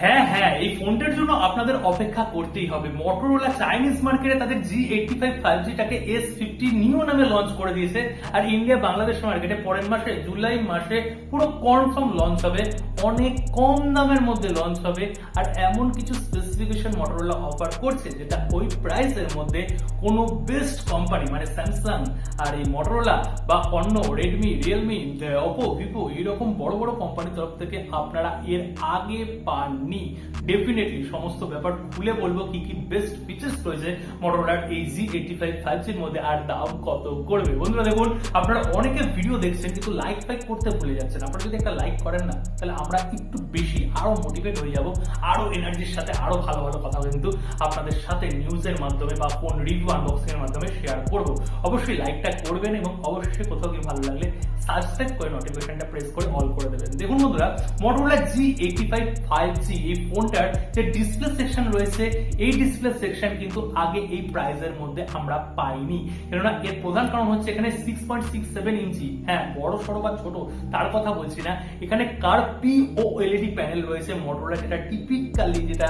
হ্যাঁ হ্যাঁ এই ফোনটার জন্য আপনাদের অপেক্ষা করতেই হবে। মোটরোলা চাইনিজ মার্কেটে তাদের জি এইটটি ফাইভ ফাইভ জিটাকে এস ফিফটি নিও নামে লঞ্চ করে দিয়েছে। আর ইন্ডিয়া বাংলাদেশ মার্কেটে পরের মাসে জুলাই মাসে পুরো কনফার্ম লঞ্চ হবে। অনেক কম দামের মধ্যে লঞ্চ হবে। আর এমন কিছু স্পেসিফিকেশন মোটরোলা অফার করছে, যেটা ওই প্রাইসের মধ্যে কোনো বেস্ট কোম্পানি মানে স্যামসাং আর এই মোটরোলা বা অন্য রেডমি রিয়েলমি ওপো ভিভো এইরকম বড় বড় কোম্পানির তরফ থেকে আপনারা এর আগে পাননি। ডেফিনেটলি সমস্ত ব্যাপার খুলে বলব কি কি বেস্ট ফিচার্স রয়েছে মোটরোলার এই জি এইটটি ফাইভ ফাইভ জির মধ্যে আর দাম কত করবে। বন্ধুরা দেখুন, আপনারা অনেকে ভিডিও দেখছেন কিন্তু লাইক ফাইক করতে ভুলে যাচ্ছেন। আপনারা যদি একটা লাইক করেন না, তাহলে আমরা একটু বেশি আরও মোটিভেট হয়ে যাব, আরও এনার্জির সাথে আরও ভালো কথা কিন্তু আপনাদের সাথে নিউজের মাধ্যমে বা ফোন রিভিউ আনবক্সিং এর মাধ্যমে শেয়ার করব। অবশ্যই লাইকটা করবেন এবং অবশ্যই কোথাও কি ভালো লাগলে সাবস্ক্রাইব করে নোটিফিকেশনটা প্রেস করে অল করে দেবেন। দেখুন বন্ধুরা Motorola G eighty five five G এই ফোনটার যে ডিসপ্লে সেকশন রয়েছে, এই ডিসপ্লে সেকশন কিন্তু আগে এই প্রাইজের মধ্যে আমরা পাইনি। কেননা এর প্রধান কারণ হচ্ছে এখানে six point six seven inch. হ্যাঁ বড়, সড়ো বা ছোট, তার কথা বলছি না। এখানে কার পি ও এলইডি প্যানেল রয়েছে মোটরোলা যেটা টিপিক্যালি যেটা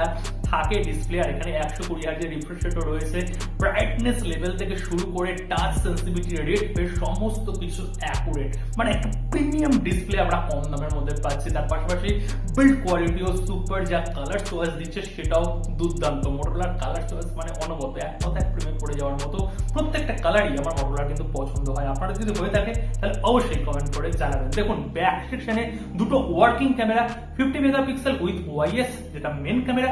থাকে ডিসপ্লে আর এখানে একশো কুড়ি হাজার রিফ্রেশ রেটও রয়েছে। ব্রাইটনেস লেভেল থেকে শুরু করে টাচ সেন্সিটিভিটি রেট বেশ সমস্ত কিছু অ্যাকুরেট মানে একটা প্রিমিয়াম ডিসপ্লে আমরা কম দামের মধ্যে পাচ্ছি। তার পাশাপাশি বিল্ড কোয়ালিটিও সুপার যা কালার চয়েস দিচ্ছে, সেটাও দুর্দান্ত। মোটরলার কালার চয়েস মানে অনবত এক কথায় প্রেমে পড়ে যাওয়ার মতো প্রত্যেকটা কালারই আমার মোটরলার কিন্তু পছন্দ হয়। আপনারা যদি হয়ে থাকে, তাহলে অবশ্যই কমেন্ট করে জানাবেন। দেখুন ব্যাক সেকশনে দুটো working camera fifty megapixel with OIS যেটা মেন ক্যামেরা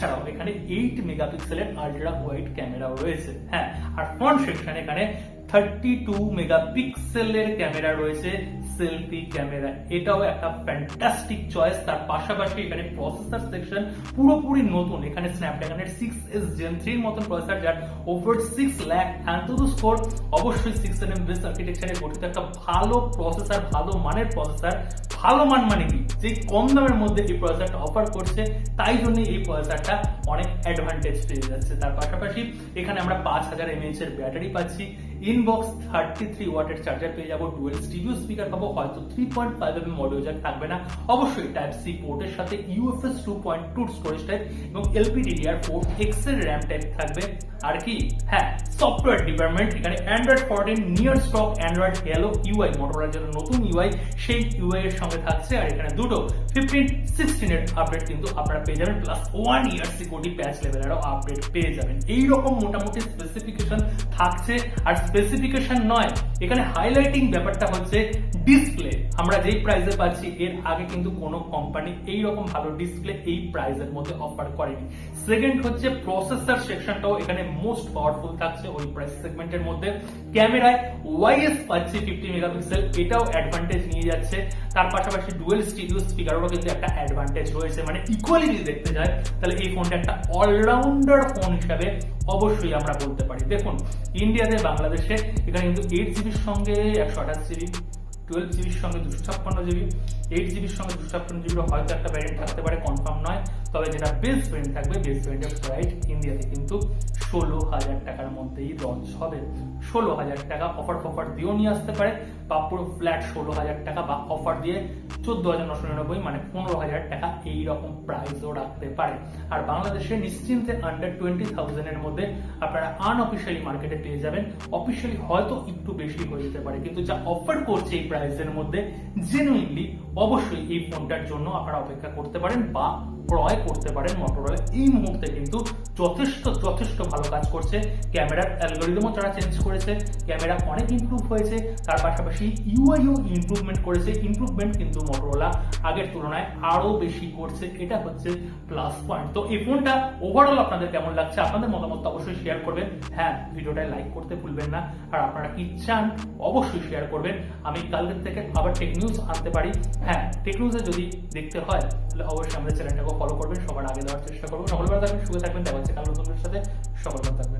এছাড়াও এখানে এইট মেগাপিক্সেলের আলট্রা হোয়াইট ক্যামেরাও রয়েছে। হ্যাঁ আর ফ্রন্ট সেকশন এখানে থার্টি টু মেগাপিক্সেলের ক্যামেরা রয়েছে সেলফি ক্যামেরা। এটাও একটা ফ্যান্টাস্টিক চয়েস তার পাশাপাশি এখানে প্রসেসর সেকশন পুরোপুরি নতুন। এখানে স্ন্যাপড্রাগনের সিক্স এস জেন থ্রির মতন প্রসেসর যার over six lakh AnTuTu score অবশ্যই সিক্স এন এম বেস আর্কিটেকচারে গঠিত একটা ভালো প্রসেসর ভালো মানের প্রসেসর ভালো মান মানে কি? যে কম দামের মধ্যে এই প্রসেসরটা অফার করছে, তাই জন্য এই প্রসেসরটা অনেক অ্যাডভান্টেজ পেয়ে যাচ্ছে। তার পাশাপাশি এখানে আমরা পাঁচ হাজার এমএএইচ এর ব্যাটারি পাচ্ছি। ইনবক্স থার্টি থ্রি ওয়াটের চার্জার পেয়ে যাব। ডুয়েল স্টিডিও স্পিকার পাবো। হয়তো three point five M audio jack থাকবে না। অবশ্যই টাইপ সি পোর্টের সাথে UFS two point two storage type এবং এলপিডিডিআর ফোর এক্সের র্যাম টাইপ থাকবে। আর কি? হ্যাঁ সফটওয়্যার ডিপার্টমেন্ট এখানে Android fourteen near stock Android hello UI মোটরলার জন্য নতুন ইউআই সেই ইউআই এর সঙ্গে থাকছে। আর এখানে দুটো ফিফটিন সিক্সটিন এর আপডেট কিন্তু আপনারা পেয়ে যাবেন। Plus one year security patch লেভেলেরও update পেয়ে যাবেন। এইরকম মোটামুটি স্পেসিফিকেশন থাকছে। আর স্পেসিফিকেশন নয়, এখানে হাইলাইটিং ব্যাপারটা হচ্ছে ডিসপ্লে আমরা যেই প্রাইসে পাচ্ছি, এর আগে কিন্তু কোনো কোম্পানি এই রকম ভালো ডিসপ্লে এই প্রাইসের মধ্যে অফার করেনি। সেকেন্ড হচ্ছে প্রসেসর সেকশনটাও এখানে মোস্ট পাওয়ারফুল থাকছে ওই প্রাইস সেগমেন্টের মধ্যে। ক্যামেরায় ওয়াইএস পাচ্ছি ফিফটি মেগাপিক্সেল এটাও অ্যাডভান্টেজ নিয়ে যাচ্ছে। তার পাশাপাশি ডুয়েল স্টিডিও স্পিকারেরও কিন্তু একটা অ্যাডভান্টেজ রয়েছে। মানে ইকুয়ালি যদি দেখতে যায় তাহলে এই ফোনটা একটা অলরাউন্ডার ফোন হিসাবে অবশ্যই আমরা বলতে পারি। দেখুন, ইন্ডিয়াতে বাংলাদেশে এখানে কিন্তু এইট জিবির সঙ্গে একশো আঠাশ জিবি টুয়েলভ জিবির সঙ্গে দুশো জিবি এইট জিবির সঙ্গে দুশো ছাপ্পান্ন জিবির হয়তো একটা ভ্যারিয়েন্ট থাকতে পারে কনফার্ম নয়, তবে যেটা বেস্ট ভ্যারিয়েন্ট থাকবে বেস্ট ভ্যারিয়েন্টের প্রাইস ইন্ডিয়াতে কিন্তু ষোলো হাজার টাকার মধ্যেই লঞ্চ হবে। ষোলো হাজার টাকা অফার ফফার দিয়েও নিয়ে আসতে পারে। বা পুরো ফ্ল্যাট ষোলো হাজার টাকা বা অফার দিয়ে চোদ্দ হাজার নশো নিরানব্বই মানে পনেরো হাজার টাকা এইরকম প্রাইসও রাখতে পারে। আর বাংলাদেশে নিশ্চিন্তে আন্ডার টোয়েন্টি থাউজেন্ডের মধ্যে আপনারা আনঅফিসিয়ালি মার্কেটে পেয়ে যাবেন। অফিসিয়ালি হয়তো একটু বেশি হয়ে যেতে পারে, কিন্তু যা অফার করছে এই প্রাইসের মধ্যে জেনুইনলি অবশ্যই এই ফোনটার জন্য আপনারা অপেক্ষা করতে পারেন বা ক্রয় করতে পারেন মোটরোলা এই মুহূর্তে কিন্তু যথেষ্ট যথেষ্ট ভালো কাজ করছে। ক্যামেরার অ্যালগোরিদমও তারা চেঞ্জ করেছে। ক্যামেরা অনেক ইমপ্রুভ হয়েছে। তার পাশাপাশি ইউআইও ইমপ্রুভমেন্ট করেছে। ইমপ্রুভমেন্ট কিন্তু মোটরোলা আগের তুলনায় আরও বেশি করছে। এটা হচ্ছে প্লাস পয়েন্ট তো এই ফোনটা ওভারঅল আপনাদের কেমন লাগছে? আপনাদের মতামত অবশ্যই শেয়ার করবেন। হ্যাঁ ভিডিওটায় লাইক করতে ভুলবেন না। আর আপনারা কি চান, অবশ্যই শেয়ার করবেন। আমি কালকের থেকে আবার টেক নিউজ আনতে পারি। হ্যাঁ টেক নিউজে যদি দেখতে হয়, তাহলে অবশ্যই আমাদের চ্যানেলটাকে ফলো করবেন সবার আগে দেওয়ার চেষ্টা করব সকলবার থাকবেন সুখে থাকবেন, দেখা হচ্ছে কাল নতুনদের সাথে। সকলবার থাকবেন।